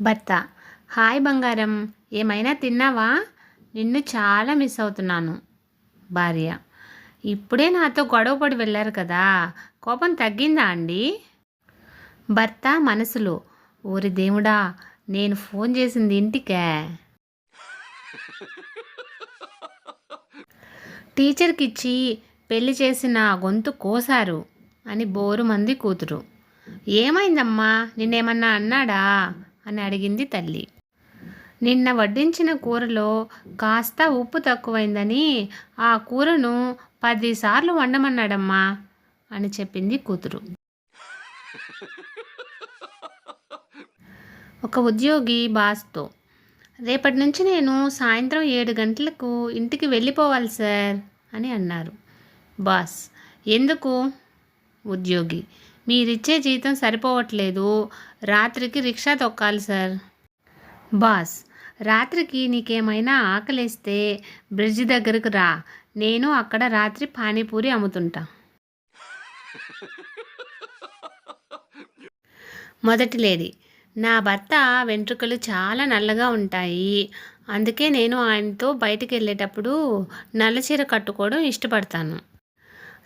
భర్త. హాయ్ బంగారం ఏమైనా తిన్నావా? నిన్ను చాలా మిస్ అవుతున్నాను. భార్య. ఇప్పుడే నాతో గొడవ పడి వెళ్ళారు కదా కోపం తగ్గిందా అండి? భర్త మనసులో ఓరి దేవుడా నేను ఫోన్ చేసింది ఇంటికే. టీచర్కి ఇచ్చి పెళ్ళి చేసిన గొంతు కోసారు అని బోరు మంది కూతురు. ఏమైందమ్మా నిన్నేమన్నా అన్నాడా? అని అడిగింది తల్లి. నిన్న వడ్డించిన కూరలో కాస్త ఉప్పు తక్కువైందని ఆ కూరను పదిసార్లు వండమన్నాడమ్మా అని చెప్పింది కూతురు. ఒక ఉద్యోగి బాస్తో రేపటి నుంచి నేను సాయంత్రం ఏడు గంటలకు ఇంటికి వెళ్ళిపోవాలి సార్ అని అన్నారు. బాస్ ఎందుకు? ఉద్యోగి. మీరిచ్చే జీతం సరిపోవట్లేదు. రాత్రికి రిక్షా తొక్కాలి సార్. బాస్ రాత్రికి నీకేమైనా ఆకలిస్తే బ్రిడ్జ్ దగ్గరకు రా. నేను అక్కడ రాత్రి పానీపూరి అమ్ముతుంటా. మొదటి లేడీ నా భర్త వెంట్రుకలు చాలా నల్లగా ఉంటాయి. అందుకే నేను ఆయనతో బయటికి వెళ్ళేటప్పుడు నల్ల చీర కట్టుకోవడం ఇష్టపడతాను.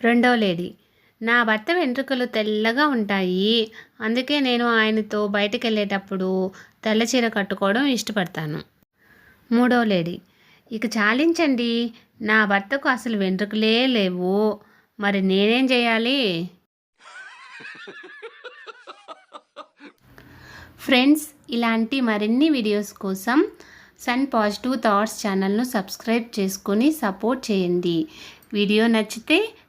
రెండవ లేడీ నా భర్త వెంట్రుకలు తెల్లగా ఉంటాయి. అందుకే నేను ఆయనతో బయటకు వెళ్ళేటప్పుడు తెల్ల చీర కట్టుకోవడం ఇష్టపడతాను. మూడో లేడీ ఇక చాలించండి. నా భర్తకు అసలు వెంట్రుకలే లేవు. మరి నేనేం చేయాలి? ఫ్రెండ్స్ ఇలాంటి మరిన్ని వీడియోస్ కోసం సన్ పాజిటివ్ థాట్స్ ఛానల్ను సబ్స్క్రైబ్ చేసుకొని సపోర్ట్ చేయండి. వీడియో నచ్చితే